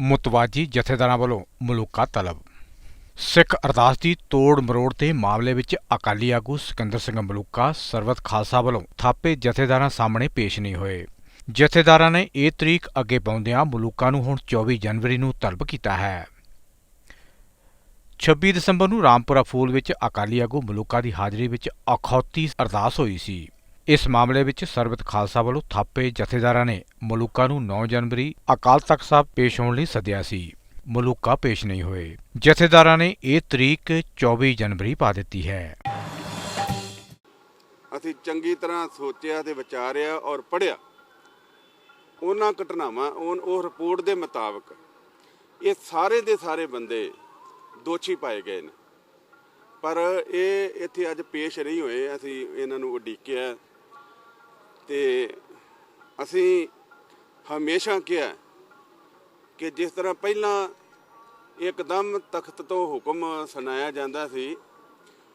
ਮੁਤਵਾਜੀ ਜਥੇਦਾਰਾਂ ਵੱਲੋਂ ਮਲੂਕਾ ਤਲਬ। ਸਿੱਖ ਅਰਦਾਸ ਦੀ ਤੋੜ ਮਰੋੜ ਤੇ ਮਾਮਲੇ ਵਿੱਚ ਅਕਾਲੀ ਆਗੂ ਸਿਕੰਦਰ ਸਿੰਘ ਮਲੂਕਾ ਸਰਬਤ ਖਾਲਸਾ ਵੱਲੋਂ ਥਾਪੇ ਜਥੇਦਾਰਾਂ ਸਾਹਮਣੇ ਪੇਸ਼ ਨਹੀਂ ਹੋਏ। ਜਥੇਦਾਰਾਂ ਨੇ ਇਹ ਤਰੀਕ ਅੱਗੇ ਪਾਉਂਦਿਆਂ ਮਲੂਕਾ ਨੂੰ ਹੁਣ 24 ਜਨਵਰੀ ਨੂੰ ਤਲਬ ਕੀਤਾ ਹੈ। 26 ਦਸੰਬਰ ਨੂੰ ਰਾਮਪੁਰਾ ਫੂਲ ਵਿੱਚ ਅਕਾਲੀ ਆਗੂ ਮਲੂਕਾ ਦੀ ਹਾਜ਼ਰੀ ਵਿੱਚ ਅਖੌਤੀ ਅਰਦਾਸ ਹੋਈ ਸੀ। ਇਸ ਮਾਮਲੇ ਵਿੱਚ ਸਰਬਤ ਖਾਲਸਾ ਵੱਲੋਂ ਥਾਪੇ ਜਥੇਦਾਰਾਂ ਨੇ ਮਲੂਕਾ ਨੂੰ 9 ਜਨਵਰੀ ਅਕਾਲ ਤਖਤ ਸਾਹਿਬ ਪੇਸ਼ ਹੋਣ ਲਈ ਸੱਦਿਆ ਸੀ। ਮਲੂਕਾ ਪੇਸ਼ ਨਹੀਂ ਹੋਏ। ਜਥੇਦਾਰਾਂ ਨੇ ਇਹ ਤਰੀਕ 24 ਜਨਵਰੀ ਪਾ ਦਿੱਤੀ ਹੈ। ਅਸੀਂ ਚੰਗੀ ਤਰ੍ਹਾਂ ਸੋਚਿਆ ਤੇ ਵਿਚਾਰਿਆ ਔਰ ਪੜ੍ਹਿਆ। ਉਹਨਾਂ ਘਟਨਾਵਾਂ, ਉਹ ਉਹ ਰਿਪੋਰਟ ਦੇ ਮੁਤਾਬਕ ਇਹ ਸਾਰੇ ਦੇ ਸਾਰੇ ਬੰਦੇ ਦੋਸ਼ੀ ਪਾਏ ਗਏ ਨੇ। ਪਰ ਇਹ ਇੱਥੇ ਅੱਜ ਪੇਸ਼ ਨਹੀਂ ਹੋਏ। ਅਸੀਂ ਇਹਨਾਂ ਨੂੰ ਉਡੀਕਿਆ ਤੇ ਅਸੀਂ ਹਮੇਸ਼ਾ ਕਿਹਾ ਕਿ ਜਿਸ ਤਰ੍ਹਾਂ ਪਹਿਲਾਂ ਇੱਕਦਮ ਤਖਤ ਤੋਂ ਹੁਕਮ ਸੁਣਾਇਆ ਜਾਂਦਾ ਸੀ,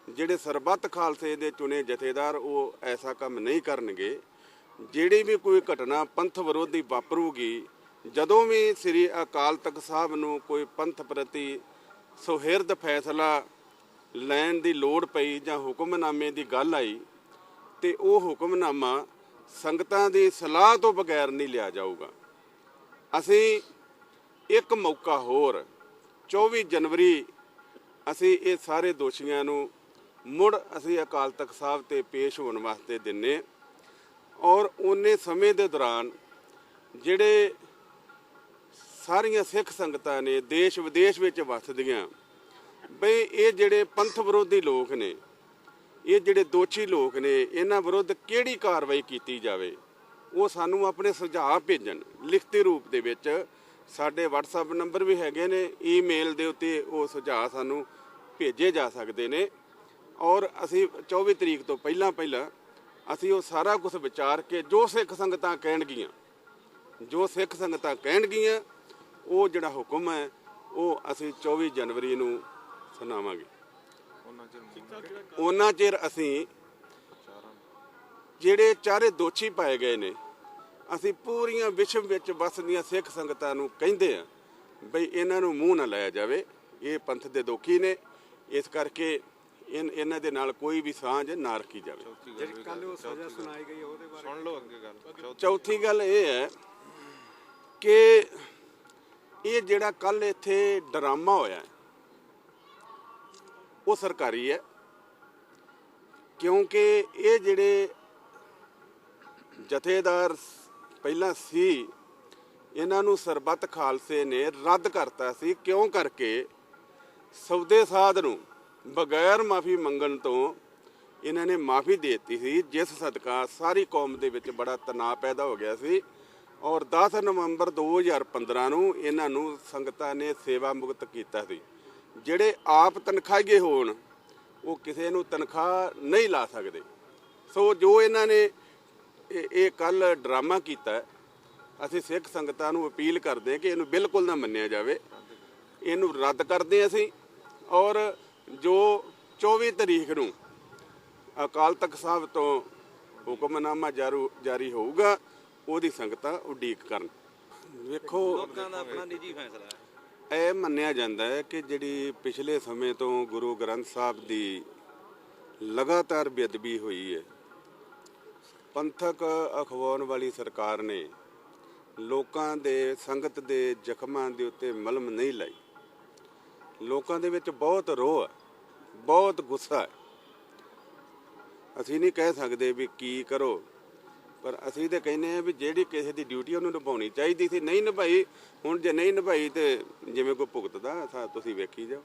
ਜਿਹੜੇ ਸਰਬੱਤ ਖਾਲਸੇ ਦੇ ਚੁਣੇ ਜਥੇਦਾਰ ਉਹ ਐਸਾ ਕੰਮ ਨਹੀਂ ਕਰਨਗੇ, ਜਿਹੜੀ ਵੀ ਕੋਈ ਘਟਨਾ ਪੰਥ ਵਿਰੋਧੀ ਵਾਪਰੂਗੀ, ਜਦੋਂ ਵੀ ਸ੍ਰੀ ਅਕਾਲ ਤਖਤ ਸਾਹਿਬ ਨੂੰ ਕੋਈ ਪੰਥ ਪ੍ਰਤੀ ਸੁਹਿਰਦ ਫੈਸਲਾ ਲੈਣ ਦੀ ਲੋੜ ਪਈ ਜਾਂ ਹੁਕਮਨਾਮੇ ਦੀ ਗੱਲ ਆਈ, ਤੇ ਉਹ ਹੁਕਮਨਾਮਾ ਸੰਗਤਾਂ ਦੀ ਸਲਾਹ ਤੋਂ ਬਗੈਰ ਨਹੀਂ ਲਿਆ ਜਾਊਗਾ। ਅਸੀਂ ਇੱਕ ਮੌਕਾ ਹੋਰ 24 ਜਨਵਰੀ ਅਸੀਂ ਇਹ ਸਾਰੇ ਦੋਸ਼ੀਆਂ ਨੂੰ ਮੁੜ ਅਸੀਂ ਅਕਾਲ ਤਖਤ ਸਾਹਿਬ ਤੇ ਪੇਸ਼ ਹੋਣ ਵਾਸਤੇ ਦਿੰਨੇ ਔਰ ਉਹਨੇ ਸਮੇਂ ਦੇ ਦੌਰਾਨ ਜਿਹੜੇ ਸਾਰੀਆਂ ਸਿੱਖ ਸੰਗਤਾਂ ਨੇ ਦੇਸ਼ ਵਿਦੇਸ਼ ਵਿੱਚ ਵਸਦੀਆਂ, ਬਈ ਇਹ ਜਿਹੜੇ ਪੰਥ ਵਿਰੋਧੀ ਲੋਕ ਨੇ ਇਹ ਜਿਹੜੇ ਦੋਸ਼ੀ ਲੋਕ ਨੇ, ਇਹਨਾਂ ਵਿਰੁੱਧ ਕਿਹੜੀ ਕਾਰਵਾਈ ਕੀਤੀ ਜਾਵੇ? ਉਹ ਸਾਨੂੰ ਆਪਣੇ ਸੁਝਾਅ ਭੇਜਣ, ਲਿਖਤੀ ਰੂਪ ਦੇ ਵਿੱਚ। ਸਾਡੇ WhatsApp ਨੰਬਰ ਵੀ ਹੈਗੇ ਨੇ ਈਮੇਲ ਦੇ ਉੱਤੇ ਉਹ ਸੁਝਾਅ ਸਾਨੂੰ ਭੇਜੇ ਜਾ ਸਕਦੇ ਨੇ। ਔਰ ਅਸੀਂ 24 ਤਰੀਕ ਤੋਂ ਪਹਿਲਾਂ ਪਹਿਲਾਂ ਅਸੀਂ ਉਹ ਸਾਰਾ ਕੁਝ ਵਿਚਾਰ ਕੇ ਜੋ ਸਿੱਖ ਸੰਗਤਾਂ ਕਹਿਣਗੀਆਂ, ਜੋ ਸਿੱਖ ਸੰਗਤਾਂ ਕਹਿਣਗੀਆਂ, ਉਹ ਜਿਹੜਾ ਹੁਕਮ ਹੈ, ਉਹ ਅਸੀਂ 24 ਜਨਵਰੀ ਨੂੰ ਸੁਣਾਵਾਂਗੇ। ਉਹਨਾਂ ਚਿਰ ਅਸੀਂ ਜਿਹੜੇ ਚਾਰੇ ਦੋਸ਼ੀ ਪਾਏ ਗਏ ਨੇ ਅਸੀਂ ਪੂਰੀਆਂ ਵਿਸ਼ਵ ਵਿੱਚ ਵਸਦੀਆਂ ਸਿੱਖ ਸੰਗਤਾਂ ਨੂੰ ਕਹਿੰਦੇ ਆ ਬਈ ਇਹਨਾਂ ਨੂੰ ਮੂੰਹ ਨਾ ਲਾਇਆ ਜਾਵੇ। ਇਹ ਪੰਥ ਦੇ ਦੋਖੀ ਨੇ। ਇਸ ਕਰਕੇ ਇਨ- ਇਹਨਾਂ ਦੇ ਨਾਲ ਕੋਈ ਵੀ ਸਾਂਝ ਨਾ ਰੱਖੀ ਜਾਵੇ। ਜਿਹੜੀ ਕੱਲ ਉਹ ਸਜ਼ਾ ਸੁਣਾਈ ਗਈ ਉਹਦੇ ਬਾਰੇ ਸੁਣ ਲਓ ਅੱਗੇ ਗੱਲ। ਚੌਥੀ ਗੱਲ। ਇਹ ਹੈ ਕਿ ਇਹ ਜਿਹੜਾ ਕੱਲ ਇੱਥੇ ਡਰਾਮਾ ਹੋਇਆ ਹੈ, ਉਹ ਸਰਕਾਰੀ ਹੈ। ਕਿਉਂਕਿ ਇਹ ਜਿਹੜੇ ਜਥੇਦਾਰ ਪਹਿਲਾਂ ਸੀ, ਇਹਨਾਂ ਨੂੰ ਸਰਬੱਤ ਖਾਲਸੇ ਨੇ ਰੱਦ ਕਰਤਾ ਸੀ। ਕਿਉਂ ਕਰਕੇ? ਸੌਦੇ ਸਾਧ ਨੂੰ ਬਗੈਰ ਮਾਫੀ ਮੰਗਣ ਤੋਂ ਇਹਨਾਂ ਨੇ ਮਾਫੀ ਦੇ ਦਿੱਤੀ ਸੀ। ਜਿਸ ਸਦਕਾ ਸਾਰੀ ਕੌਮ ਦੇ ਵਿੱਚ ਬੜਾ ਤਣਾਅ ਪੈਦਾ ਹੋ ਗਿਆ ਸੀ। ਔਰ 10 ਨਵੰਬਰ 2015 ਨੂੰ ਇਹਨਾਂ ਨੂੰ ਸੰਗਤਾਂ ਨੇ ਸੇਵਾ ਮੁਕਤ ਕੀਤਾ ਸੀ। ਜਿਹੜੇ ਆਪ ਤਨਖਾਹੀਏ ਹੋਣ ਉਹ ਕਿਸੇ ਨੂੰ ਤਨਖਾਹ ਨਹੀਂ ਲਾ ਸਕਦੇ। ਸੋ ਜੋ ਇਹਨਾਂ ਨੇ ਇਹ- ਇਹ ਕੱਲ ਡਰਾਮਾ ਕੀਤਾ ਅਸੀਂ ਸਿੱਖ ਸੰਗਤਾਂ ਨੂੰ ਅਪੀਲ ਕਰਦੇ ਹਾਂ ਕਿ ਇਹਨੂੰ ਬਿਲਕੁਲ ਨਾ ਮੰਨਿਆ ਜਾਵੇ। ਇਹਨੂੰ ਰੱਦ ਕਰਦੇ ਅਸੀਂ ਔਰ ਜੋ 24 ਤਰੀਕ ਨੂੰ ਅਕਾਲ ਤਖਤ ਸਾਹਿਬ ਤੋਂ ਹੁਕਮਨਾਮਾ ਜਾਰੂ ਜਾਰੀ ਹੋਊਗਾ ਉਹਦੀ ਸੰਗਤਾਂ ਉਡੀਕ ਕਰਨ। ਵੇਖੋ। ਲੋਕਾਂ ਦਾ ਆਪਣਾ ਨਿੱਜੀ ਫੈਸਲਾ ਹੈ। ਇਹ ਮੰਨਿਆ ਜਾਂਦਾ ਹੈ ਕਿ ਜਿਹੜੀ ਪਿਛਲੇ ਸਮੇਂ ਤੋਂ ਗੁਰੂ ਗ੍ਰੰਥ ਸਾਹਿਬ ਦੀ ਲਗਾਤਾਰ ਬੇਅਦਬੀ ਹੋਈ ਹੈ, ਪੰਥਕ ਅਖਵਾਉਣ ਵਾਲੀ ਸਰਕਾਰ ਨੇ ਲੋਕਾਂ ਦੇ ਸੰਗਤ ਦੇ ਜ਼ਖਮਾਂ ਦੇ ਉੱਤੇ ਮਲਮ ਨਹੀਂ ਲਾਈ। ਲੋਕਾਂ ਦੇ ਵਿੱਚ ਬਹੁਤ ਰੋਹ ਹੈ, ਬਹੁਤ ਗੁੱਸਾ ਹੈ। ਅਸੀਂ ਨਹੀਂ ਕਹਿ ਸਕਦੇ ਵੀ ਕੀ ਕਰੋ। ਪਰ ਅਸੀਂ ਤਾਂ ਕਹਿੰਦੇ ਆ ਵੀ ਜਿਹੜੀ ਕਿਸੇ ਦੀ ਡਿਊਟੀ ਉਹਨੂੰ ਨਿਭਾਉਣੀ ਚਾਹੀਦੀ ਸੀ। ਨਹੀਂ ਨਿਭਾਈ ਹੁਣ ਜੇ ਨਹੀਂ ਨਿਭਾਈ ਤੇ ਜਿਵੇਂ ਕੋਈ ਭੁਗਤਦਾ ਸਾ ਤੁਸੀਂ ਵੇਖੀ ਜਾਓ।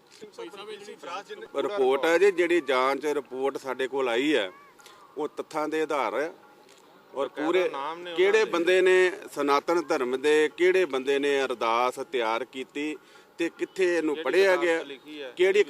ਰਿਪੋਰਟ ਹੈ ਜੀ ਜਿਹੜੀ ਜਾਂਚ ਰਿਪੋਰਟ ਸਾਡੇ ਕੋਲ ਆਈ ਹੈ ਉਹ ਤੱਥਾਂ ਦੇ ਆਧਾਰ ਹੈ ਔਰ ਪੂਰੇ ਕਿਹੜੇ ਬੰਦੇ ਨੇ ਸਨਾਤਨ ਧਰਮ ਦੇ ਕਿਹੜੇ ਬੰਦੇ ਨੇ ਅਰਦਾਸ ਤਿਆਰ ਕੀਤੀ ਤੇ ਕਿੱਥੇ ਇਹਨੂੰ ਪੜਿਆ ਗਿਆ। ਕਿਹੜੀ